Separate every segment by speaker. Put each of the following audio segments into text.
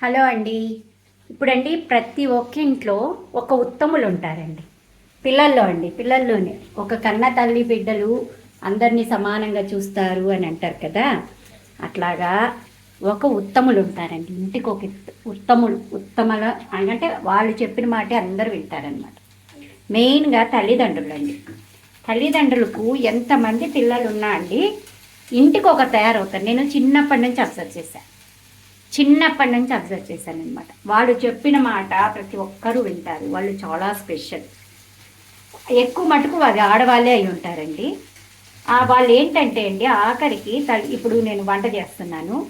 Speaker 1: Hello అండి. ఇప్పుడండి ప్రతి ఒక్క ఇంట్లో ఒక ఉత్తములు ఉంటారండి పిల్లల్లో అండి పిల్లల్లోనే. ఒక కన్న తల్లి బిడ్డలు అందరినీ సమానంగా చూస్తారు అని అంటారు కదా. అట్లాగా ఒక ఉత్తములు ఉంటారండి ఇంటికి ఒక ఉత్తములు ఉత్తమల అంటే వాళ్ళు చెప్పిన మాటే అందరూ వింటారనమాట మెయిన్గా తల్లిదండ్రులు అండి తల్లిదండ్రులకు ఎంతమంది పిల్లలు ఉన్నా అండి ఇంటికి ఒక తయారవుతారు. నేను చిన్నప్పటి నుంచి అబ్జర్వ్ చేశాను చిన్నప్పటి నుంచి అబ్జర్వ్ చేశాను అనమాట వాళ్ళు చెప్పిన మాట ప్రతి ఒక్కరూ వింటారు. వాళ్ళు చాలా స్పెషల్. ఎక్కువ మటుకు అది ఆడవాళ్ళే అయి ఉంటారండి. ఆ వాళ్ళు ఏంటంటే అండి ఆఖరికి ఇప్పుడు నేను వంట చేస్తున్నాను.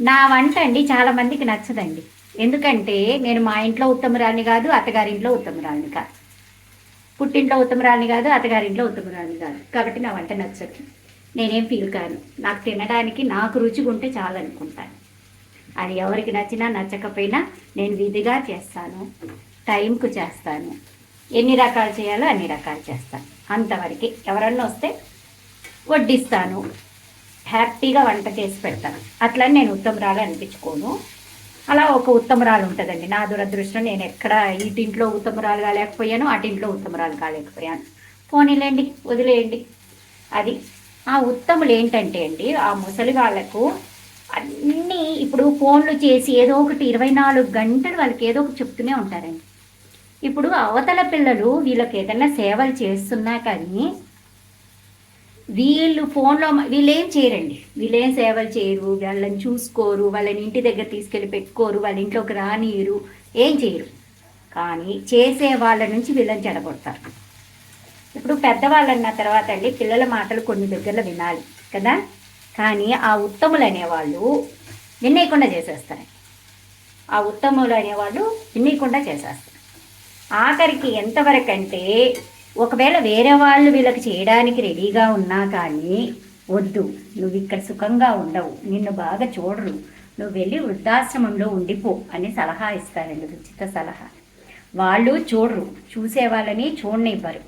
Speaker 1: నా వంట అండి చాలా మందికి నచ్చదండి. ఎందుకంటే నేను మా ఇంట్లో ఉత్తమరాలిని కాదు అత్తగారింట్లో ఉత్తమరాలిని కాదు. పుట్టింట్లో ఉత్తమరాలిని కాదు అత్తగారింట్లో ఉత్తమరాలిని కాదు. కాబట్టి నా వంట నచ్చదు. నేనేం ఫీల్ కాను. నాకు తినడానికి నాకు రుచిగా ఉంటే చాలు అది ఎవరికి నచ్చినా నచ్చకపోయినా నేను విధిగా చేస్తాను. టైంకు చేస్తాను. ఎన్ని రకాలు చేయాలో అన్ని రకాలు చేస్తాను. అంతవరకు ఎవరన్నా వస్తే వడ్డిస్తాను. హ్యాపీగా వంట చేసి పెడతాను. అట్లని నేను ఉత్తమరాలు అనిపించుకోను. అలా ఒక ఉత్తమరాలు ఉంటుందండి. నా దురదృష్టం నేను ఎక్కడ ఇటింట్లో ఉత్తమరాలు కాలేకపోయాను అటింట్లో ఉత్తమరాలు కాలేకపోయాను. పోనీలేండి వదిలేయండి. అది ఆ ఉత్తములు ఏంటంటే అండి ఆ ముసలి వాళ్ళకు అన్నీ ఇప్పుడు ఫోన్లు చేసి ఏదో ఒకటి ఇరవై నాలుగు గంటలు వాళ్ళకి ఏదో ఒకటి చెప్తూనే ఉంటారండి. ఇప్పుడు అవతల పిల్లలు వీళ్ళకి ఏదైనా సేవలు చేస్తున్నా కానీ వీళ్ళు ఫోన్లో వీళ్ళేం చేయరండి. వీళ్ళు ఏం సేవలు చేయరు వాళ్ళని చూసుకోరు వాళ్ళని ఇంటి దగ్గర తీసుకెళ్ళి పెట్టుకోరు వాళ్ళ ఇంట్లోకి రానియరు ఏం చేయరు. కానీ చేసే వాళ్ళ నుంచి వీళ్ళని చెడగొడతారు. ఇప్పుడు పెద్దవాళ్ళు అన్న తర్వాత అండి పిల్లల మాటలు కొన్ని దగ్గరలో వినాలి కదా? కానీ ఆ ఉత్తములు అనేవాళ్ళు వినేయకుండా చేసేస్తారు ఆ ఉత్తములు అనేవాళ్ళు వినేయకుండా చేసేస్తారు ఆఖరికి ఎంతవరకు అంటే ఒకవేళ వేరే వాళ్ళు వీళ్ళకి చేయడానికి రెడీగా ఉన్నా కానీ వద్దు నువ్వు ఇక్కడ సుఖంగా ఉండవు నిన్ను బాగా చూడరు నువ్వు వెళ్ళి వృద్ధాశ్రమంలో ఉండిపో అని సలహా ఇస్తారండి ఉచిత సలహా. వాళ్ళు చూడరు చూసే వాళ్ళని చూడనివ్వరు.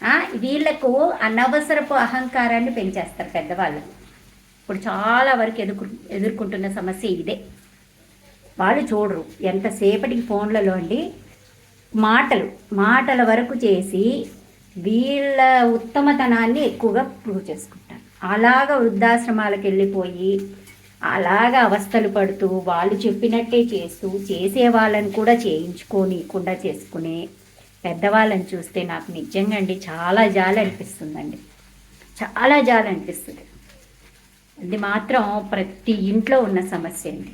Speaker 1: వీళ్ళకు వీళ్ళకు అనవసరపు అహంకారాన్ని పెంచేస్తారు పెద్దవాళ్ళు. ఇప్పుడు చాలా వరకు ఎదుర్కొ ఎదుర్కొంటున్న సమస్య ఇదే. వాళ్ళు చూడరు. ఎంతసేపటికి ఫోన్లలో అండి మాటలు మాటల వరకు చేసి వీళ్ళ ఉత్తమతనాన్ని ఎక్కువగా ప్రూవ్ చేసుకుంటారు. అలాగ వృద్ధాశ్రమాలకు వెళ్ళిపోయి అలాగ అవస్థలు పడుతూ వాళ్ళు చెప్పినట్టే చేస్తూ చేసే వాళ్ళని కూడా చేయించుకోనికుండా చేసుకునే పెద్దవాళ్ళని చూస్తే నాకు నిజంగా అండి చాలా జాలి అనిపిస్తుందండి. చాలా జాలి అనిపిస్తుంది. అది మాత్రం ప్రతి ఇంట్లో ఉన్న సమస్య అండి.